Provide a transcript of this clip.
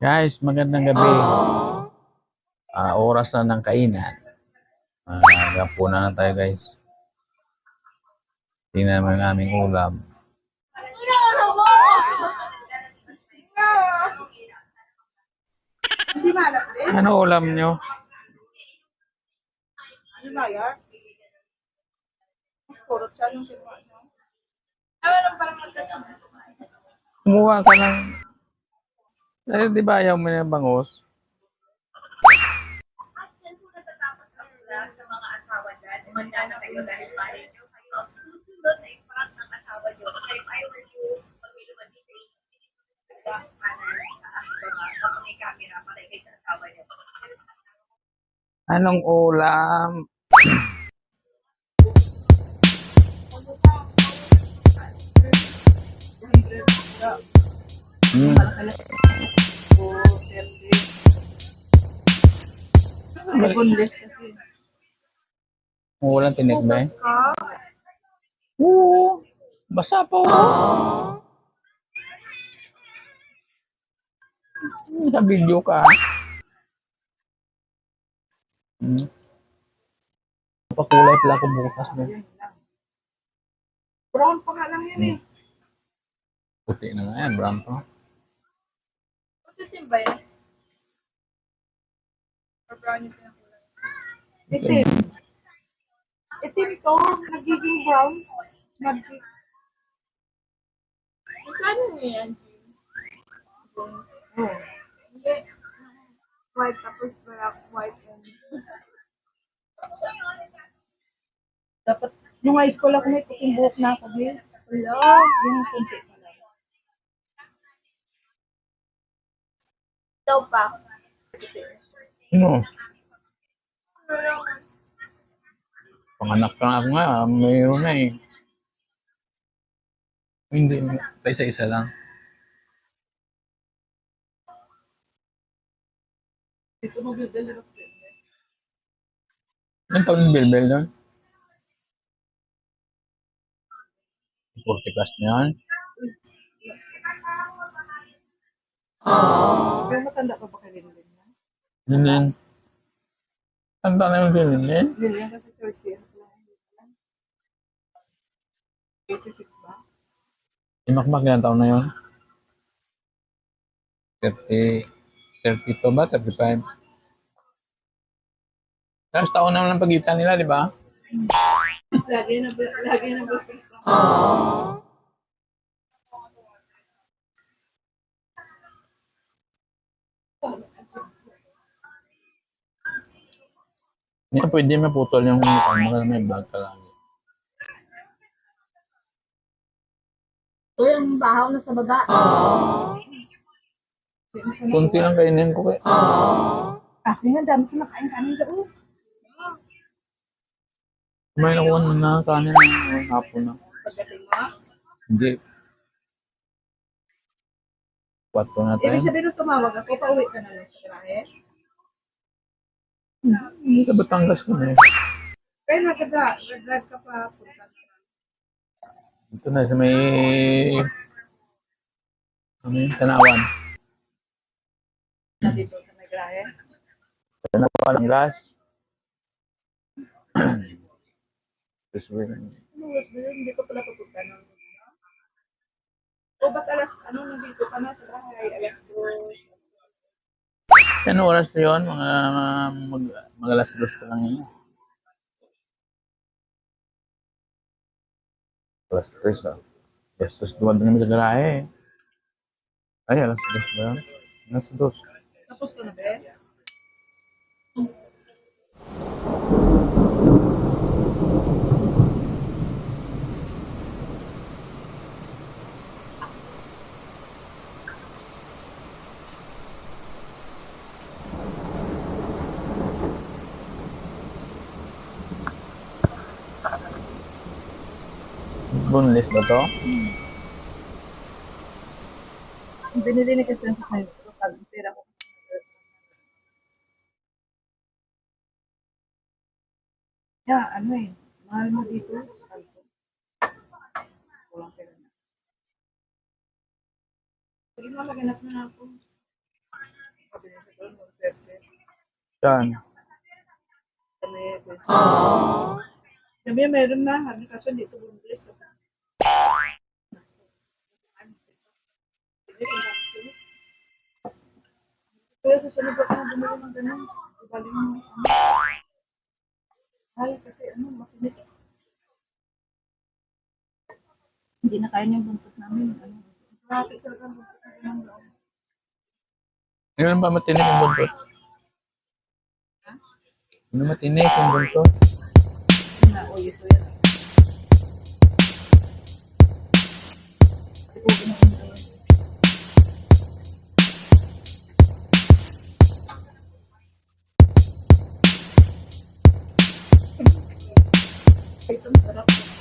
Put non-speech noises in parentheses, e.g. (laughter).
Guys, magandang gabi. Ah, oras na ng kainan. Ah, uh, na tayo guys. Tingnan mo yung aming ulam. Ano ulam nyo? Hindi malat. Kurot siya yung kinuha niyo. Kumuha ka ng... Eh, di ba ayaw mo na yung bangus? Anong ulam? (coughs) Hmm. O, 30. May boneless kasi. Ulam tinik ba eh? Oo. Basa pa oh. Sa video ka. Hmm. Pakulay pala ako bukas. lang. Brown pa nga lang yan eh. Puti na nga yan, brown pa. Ba yan? Or brown yung pinakulay? Itim. Itim to. Nagiging brown. Nag- Saan niyo yan? Oh. Hindi. White tapos black, white and... Dapat, nung high school ako may puting buhok na ako. Hey. Hello? Yung kunti Ito pa. Ano? Panganak ka nga nga, mayroon na eh. Hindi, pa isa-isa lang. Bibili ako. Ang tawag ng bilbel doon? 40 plus na yan. Pero matanda pa ba kayo din na? Linin. Tanda na yung linin. Yun yan kasi 30 years lang. 86 ba? Si Makmak ilang taon na yun? 30, 32 ba? 35? Tapos taon naman ang pagitan nila, di ba? Lagi na lagi na ba? Hindi ka pwede maputol yung camera, may vlog ka lagi. Ito yung bahaw na sa baba. Kunti lang kainin ko kaya. Akin nga dami ko nakain kanin doon. May nakuha na na kanin ng hapon na. Pagdating Hindi. Kwato na tayo. Ibig sabihin nung tumawag ako, pauwi ka na lang sa grahe. Hindi sa Batangas ko na eh. Kaya nag-drive, nag-drive ka pa punta. Ito na sa may... Ano yung tanawan? Na dito sa may grahe. Tanawan ng gas. Tapos. Ano yun? Hindi ko pala papunta nun. O ba't alas, ano, nandito ka na sa grahe? Alas 2. Ano oras na yun? Mga, mag, mag alas dos pa lang yun. Alas tres ah. Alas dos dumadang namin sa garahe eh. Ay, alas dos ba? Alas dos. Tapos ka na ba? Boneless ba to? Binili ni kasi sa kayo. Pag pera ko. Yeah, ano eh. Mahal mo dito. Salto. Walang pera na. Sige mo, maganap na ako. Sabi niya sa. Kami, Sabi meron na. Sabi kaso dito buntis. Kaya sa sunod ako na bumili ng ganun. Ibaling mo. Ay, kasi ano, makinig. Hindi na kaya yung buntot namin. Ano? Grabe talaga ang buntis na ganun daw. Ngayon ba matinik ang buntot? Ano matinik ang buntot? Na, o, ito Itong you.